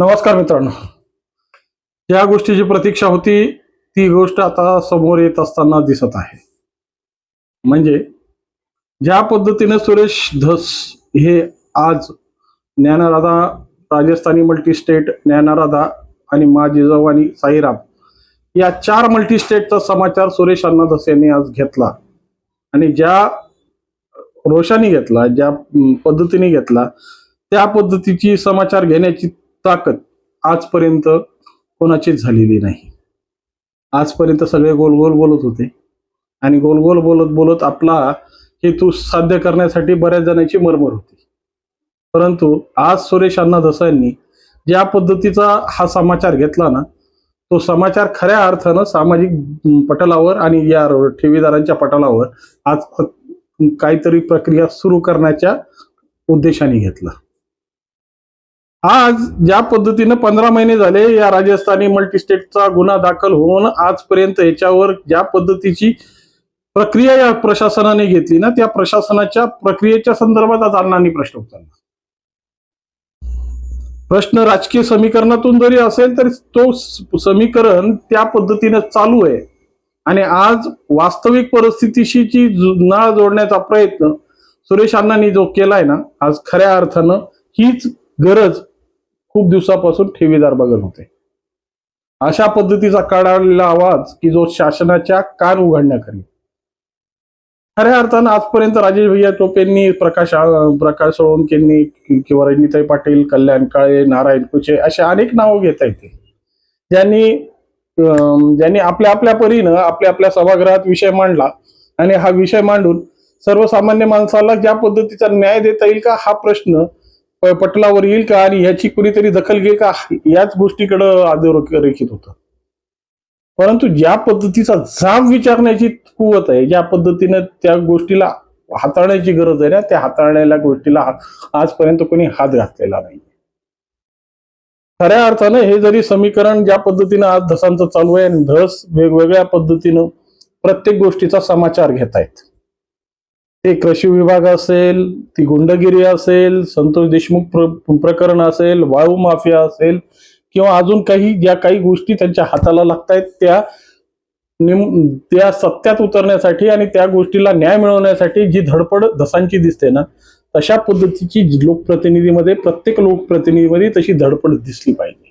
नमस्कार मित्रांनो. या गोष्टीची प्रतीक्षा होती ती गोष्ट आता समोर येत असताना दिसत आहे. म्हणजे ज्या पद्धतीने सुरेश धस हे आज ज्ञानराधा राजस्थानी मल्टी स्टेट ज्ञानराधा आणि माझी आणि साईराम या चार मल्टी स्टेटचा समाचार सुरेश अण्णा धस यांनी आज घेतला. आणि ज्या रोषाने घेतला ज्या पद्धतीने घेतला त्या पद्धतीची समाचार घेण्याची ताकद आजपर्यंत कोणाचीच झालेली नाही. आजपर्यंत सगळे गोल गोल बोलत होते. आणि गोल गोल बोलत बोलत आपला हेतू साध्य करण्यासाठी बऱ्याच जणांची मरमर होती. परंतु आज सुरेश अण्णा धसांनी ज्या पद्धतीचा हा समाचार घेतला ना तो समाचार खऱ्या अर्थानं सामाजिक पटलावर आणि या ठेवीदारांच्या पटलावर आज काहीतरी प्रक्रिया सुरू करण्याच्या उद्देशाने घेतला. आज ज्या पद्धतीनं पंधरा महिने झाले या राजस्थानी मल्टीस्टेटचा गुन्हा दाखल होऊन आजपर्यंत याच्यावर ज्या पद्धतीची प्रक्रिया या प्रशासनाने घेतली ना त्या प्रशासनाच्या प्रक्रियेच्या संदर्भात आज अण्णांनी प्रश्न उचलला. प्रश्न राजकीय समीकरणातून जरी असेल तरी तो समीकरण त्या पद्धतीने चालू आहे. आणि आज वास्तविक परिस्थितीशी जी नाळ जोडण्याचा प्रयत्न सुरेश अण्णांनी जो केलाय ना आज खऱ्या अर्थानं हीच गरज खूप दिवसापासून ठेवीदार बघत होते. अशा पद्धतीचा काढलेला आवाज की जो शासनाच्या कान उघडण्याकरी. खऱ्या अर्थानं आजपर्यंत राजेश भैया टोपेंनी प्रकाश प्रकाश सोळंकेंनी किंवा रणनीताई पाटील कल्याण काळे नारायण कुचे असे अनेक नावं घेता येते. ज्यांनी अं, ज्यांनी आपल्या आपल्या परीनं आपल्या आपल्या सभागृहात विषय मांडला आणि हा विषय मांडून सर्वसामान्य माणसाला ज्या पद्धतीचा न्याय देता येईल का हा प्रश्न पटलावर येईल का आणि ह्याची कुणीतरी दखल घेईल का? याच गोष्टीकडं अधोरेखित होतं. परंतु ज्या पद्धतीचा जाब विचारण्याची कुवत आहे ज्या पद्धतीनं त्या गोष्टीला हाताळण्याची गरज आहे ना त्या हाताळण्याला गोष्टीला आजपर्यंत कोणी हात घातलेला नाही. खऱ्या अर्थानं हे जरी समीकरण ज्या पद्धतीनं आज धसांचं चालू आहे आणि धस वेगवेगळ्या पद्धतीनं प्रत्येक गोष्टीचा समाचार घेत आहेत ते कृषी विभाग असेल ती गुंडगिरी असेल संतोष देशमुख प्र- प्रकरण असेल वाळू माफिया असेल किंवा अजून काही ज्या काही गोष्टी त्यांच्या हाताला लागतायत त्या निम त्या सत्यात उतरण्यासाठी आणि त्या गोष्टीला न्याय मिळवण्यासाठी जी धडपड धसांची दिसते ना तशा पद्धतीची लोकप्रतिनिधीमध्ये प्रत्येक लोकप्रतिनिधीमध्ये तशी धडपड दिसली पाहिजे.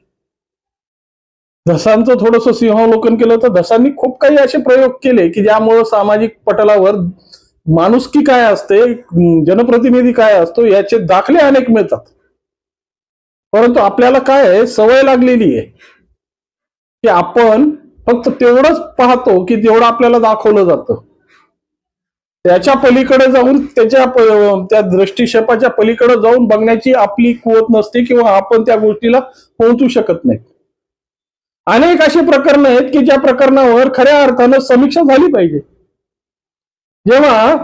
धसांचं थोडंसं सिंहावलोकन केलं तर धसांनी खूप काही असे प्रयोग केले की ज्यामुळं सामाजिक पटलावर माणुसकी काय असते जनप्रतिनिधी काय असतो याचे दाखले अनेक मिळतात. परंतु आपल्याला काय आहे सवय लागलेली आहे. की आपण फक्त तेवढंच पाहतो की तेवढं आपल्याला दाखवलं जातं. त्याच्या पलीकडे जाऊन त्याच्या त्या दृष्टिक्षेपाच्या पलीकडे जाऊन बघण्याची आपली कुवत नसते किंवा आपण त्या गोष्टीला पोहोचू शकत नाही. अनेक अशी प्रकरणं आहेत की ज्या प्रकरणावर खऱ्या अर्थानं समीक्षा झाली पाहिजे. जेव्हा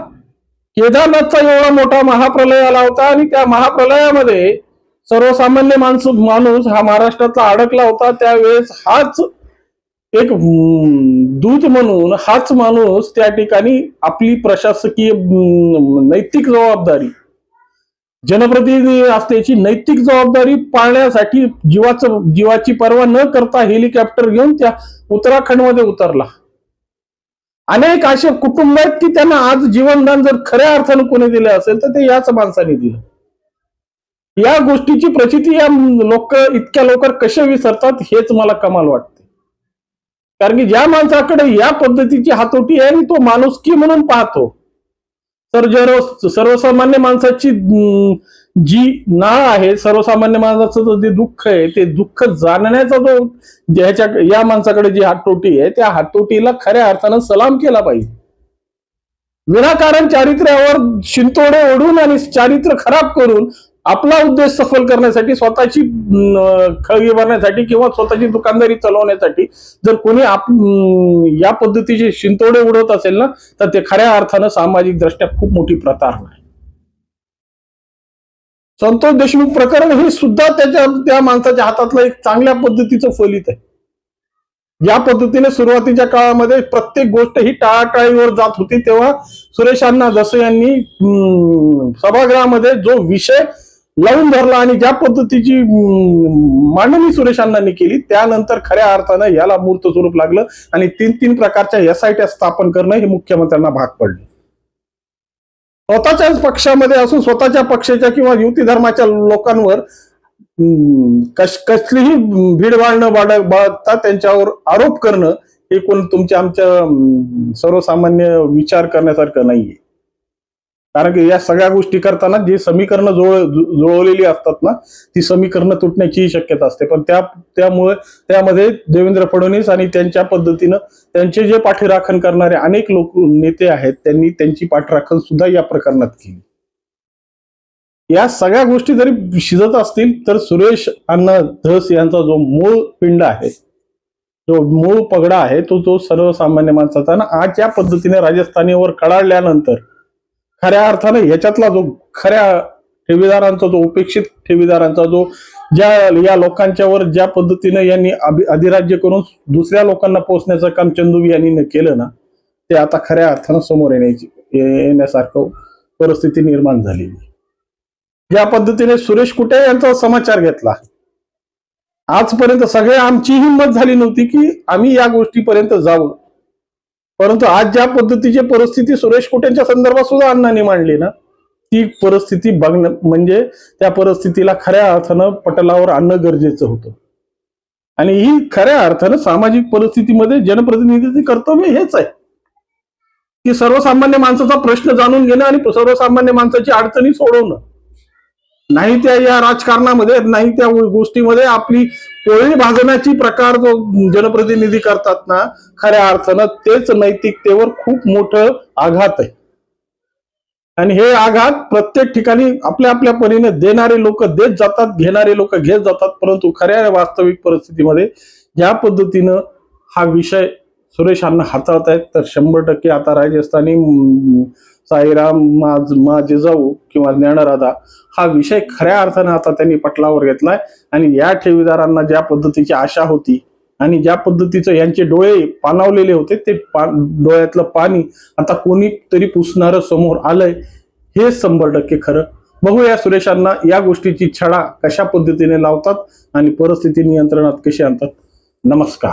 केदारनाथचा एवढा मोठा महाप्रलय आला होता आणि त्या महाप्रलयामध्ये सर्वसामान्य माणूस माणूस हा महाराष्ट्रातला अडकला होता त्यावेळेस हाच एक दूत म्हणून हाच माणूस त्या ठिकाणी आपली प्रशासकीय नैतिक जबाबदारी जनप्रतिनिधी असल्याची नैतिक जबाबदारी पाळण्यासाठी जीवाचं जीवाची पर्वा न करता हेलिकॉप्टर घेऊन त्या उत्तराखंडमध्ये उतरला. अनेक असे कुटुंब आहेत की त्यांना आज जीवनदान जर खऱ्या अर्थानं कोणी दिलं असेल तर ते याच माणसाने दिलं. या गोष्टीची प्रचिती या लोक इतक्या लवकर कसे विसरतात हेच मला कमाल वाटते. कारण की ज्या माणसाकडे या पद्धतीची हातोटी आहे आणि तो माणुसकी म्हणून पाहतो तर जर सर्वसामान्य माणसाची अं, जी नाळ आहे सर्वसामान्य माणसाचं जे दुःख आहे ते दुःख जाणण्याचा जो ज्याच्या या माणसाकडे जी हातोटी आहे त्या हातोटीला खऱ्या अर्थानं सलाम केला पाहिजे. विनाकारण चारित्र्यावर शिंतोडे ओढून आणि चारित्र्य खराब करून आपला उद्देश सफल करण्यासाठी स्वतःची खळगी भरण्यासाठी किंवा स्वतःची दुकानदारी चालवण्यासाठी जर कोणी आप या पद्धतीचे शिंतोडे उडवत असेल ना तर ते खऱ्या अर्थानं सामाजिक दृष्ट्या खूप मोठी प्रतारणा आहे. संतोष देशमुख प्रकरण हे सुद्धा त्याच्या त्या माणसाच्या हातातलं एक चांगल्या पद्धतीचं फलित आहे. या पद्धतीने सुरुवातीच्या काळामध्ये प्रत्येक गोष्ट ही टाळाटाळीवर जात होती तेव्हा सुरेशांना जसं यांनी सभागृहामध्ये जो विषय लावून धरला आणि ज्या पद्धतीची मांडणी सुरेश केली त्यानंतर खऱ्या अर्थानं याला मूर्त स्वरूप लागलं आणि तीन तीन प्रकारच्या एसआयट्या स्थापन करणं हे मुख्यमंत्र्यांना भाग पडले. स्वतःच्याच पक्षामध्ये असून स्वतःच्या पक्षाच्या किंवा युती धर्माच्या लोकांवर कश कसलीही भीडभाड न बाळ बाळगता त्यांच्यावर आरोप करणं हे कोण तुमच्या आमच्या सर्वसामान्य विचार करण्यासारखं नाहीये. कारण की या सगळ्या गोष्टी करताना जी समीकरणं जुळ जुळवलेली असतात ना ती समीकरणं तुटण्याचीही शक्यता असते. पण त्या त्यामुळे त्यामध्ये देवेंद्र फडणवीस आणि त्यांच्या पद्धतीनं त्यांचे जे पाठीराखण करणारे अनेक लोक नेते आहेत त्यांनी त्यांची पाठराखण सुद्धा या प्रकरणात केली. या सगळ्या गोष्टी जरी शिजत असतील तर सुरेश अण्णा धस यांचा जो मूळ पिंड आहे जो मूळ पगडा आहे तो तो सर्वसामान्य माणसाचा ना आज या पद्धतीने राजस्थानीवर कडाडल्यानंतर खऱ्या अर्थानं याच्यातला जो खऱ्या ठेवीदारांचा जो उपेक्षित ठेवीदारांचा जो ज्या या लोकांच्यावर ज्या पद्धतीनं यांनी अधिराज्य करून दुसऱ्या लोकांना पोहोचण्याचं काम चंदुबी यांनी केलं ना ते आता खऱ्या अर्थानं समोर येण्याची येण्यासारखं परिस्थिती निर्माण झालेली ज्या पद्धतीने सुरेश कुटे यांचा समाचार घेतला आजपर्यंत सगळे आमची हिंमत झाली नव्हती की आम्ही या गोष्टीपर्यंत जावं. परंतु आज ज्या पद्धतीची परिस्थिती सुरेश कुटेंच्या संदर्भात सुद्धा अण्णांनी मांडली ना ती परिस्थिती बघणं म्हणजे त्या परिस्थितीला खऱ्या अर्थानं पटलावर आणणं गरजेचं होतं. आणि ही खऱ्या अर्थानं सामाजिक परिस्थितीमध्ये जनप्रतिनिधीचे कर्तव्य हेच आहे. की सर्वसामान्य माणसाचा प्रश्न जाणून घेणं आणि सर्वसामान्य माणसाची अडचणी सोडवणं. नाही त्या या राजकारणामध्ये नाही त्या गोष्टीमध्ये आपली पोळी भाजण्याची प्रकार जो जनप्रतिनिधी करतात ना खऱ्या अर्थानं तेच नैतिकतेवर खूप मोठं आघात आहे. आणि हे आघात प्रत्येक ठिकाणी आपल्या आपल्या परीने देणारे लोक देत जातात घेणारे लोक घेत जातात परंतु खऱ्या वास्तविक परिस्थितीमध्ये ज्या पद्धतीनं हा विषय सुरेशांना हाताळत आहेत तर शंभर टक्के आता राजस्थानी साईराम माझ माझे जाऊ किंवा ज्ञानराधा हा विषय खऱ्या अर्थानं आता त्यांनी पटलावर घेतलाय. आणि या ठेवीदारांना ज्या पद्धतीची आशा होती आणि ज्या पद्धतीचं यांचे डोळे पानावलेले होते ते पा डोळ्यातलं पाणी आता कोणी तरी पुसणारं समोर आलंय हे शंभर टक्के खरं. बघूया सुरेशांना या गोष्टीची छडा कशा पद्धतीने लावतात आणि परिस्थिती नियंत्रणात कशी आणतात. नमस्कार.